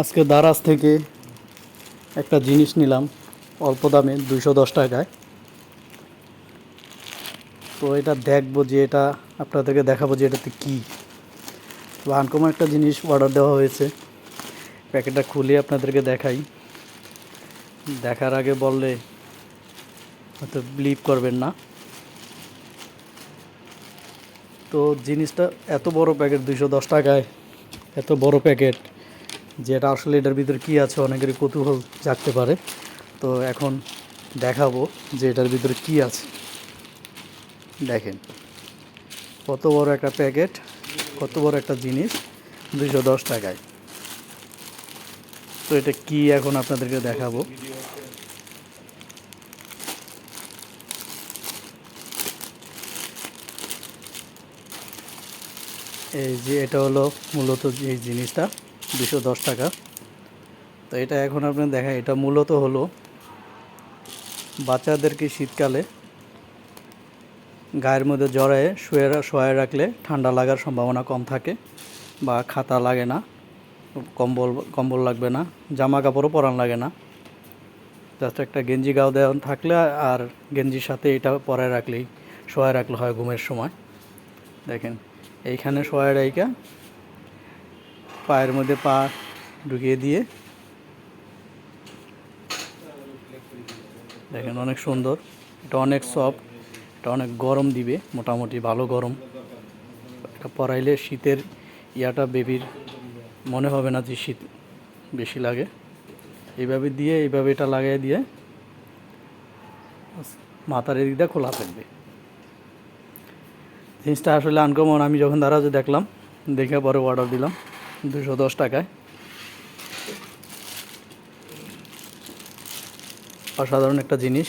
আজকে দারাজ থেকে একটা জিনিস নিলাম, অল্প দামে দুশো দশ টাকায়। তো এটা দেখব যে এটা আপনাদেরকে দেখাবো যে এটাতে কী। তো আনকমন একটা জিনিস অর্ডার দেওয়া হয়েছে। প্যাকেটটা খুলে আপনাদেরকে দেখাই। দেখার আগে বললে হয়তো বিলিভ করবেন না। তো জিনিসটা এত বড় প্যাকেট দুশো দশ টাকায়, এত বড় প্যাকেট। যেটা আসলে এটার ভিতরে কী আছে, অনেকেরই কৌতূহল জাগতে পারে। তো এখন দেখাবো যে এটার ভিতরে কী আছে। দেখেন, কত বড় একটা প্যাকেট, কত বড় একটা জিনিস দুশো দশ টাকায়। তো এটা কি এখন আপনাদেরকে দেখাবো। এই যে এটা হলো মূলত যে এই জিনিসটা। দুশো দশ টাকা। তো এটা এখন আপনার দেখা এটা মূলত হলো বাচ্চাদেরকে শীতকালে গায়ের মধ্যে জড়ায়ে শুয়ে শোয়ায় রাখলে ঠান্ডা লাগার সম্ভাবনা কম থাকে বা খাতা লাগে না, কম্বল কম্বল লাগবে না জামা কাপড়ও পরান লাগে না। জাস্ট একটা গেঞ্জি গাও দেওয়া থাকলে আর গেঞ্জির সাথে এটা পরায় রাখলেই, শোয়ায় রাখলে হয় ঘুমের সময়। দেখেন, এইখানে শোয়ায় রাইকা পায়ের মধ্যে পা ঢুকিয়ে দিয়ে। দেখেন অনেক সুন্দর। এটা অনেক সফট এটা অনেক গরম দিবে, মোটামুটি ভালো গরম। এটা পরাইলে শীতের ইয়াটা বেবির, মনে হবে না যে শীত বেশি লাগে। এইভাবে দিয়ে, এইভাবে এটা লাগাই দিয়ে মাথার এদিকটা খোলা থাকবে। জিনিসটা আসলে আনকমন আমি যখন দারাজে দেখলাম, দেখে পরে অর্ডার দিলাম। দুশো দশ টাকায়। অসাধারণ একটা জিনিস।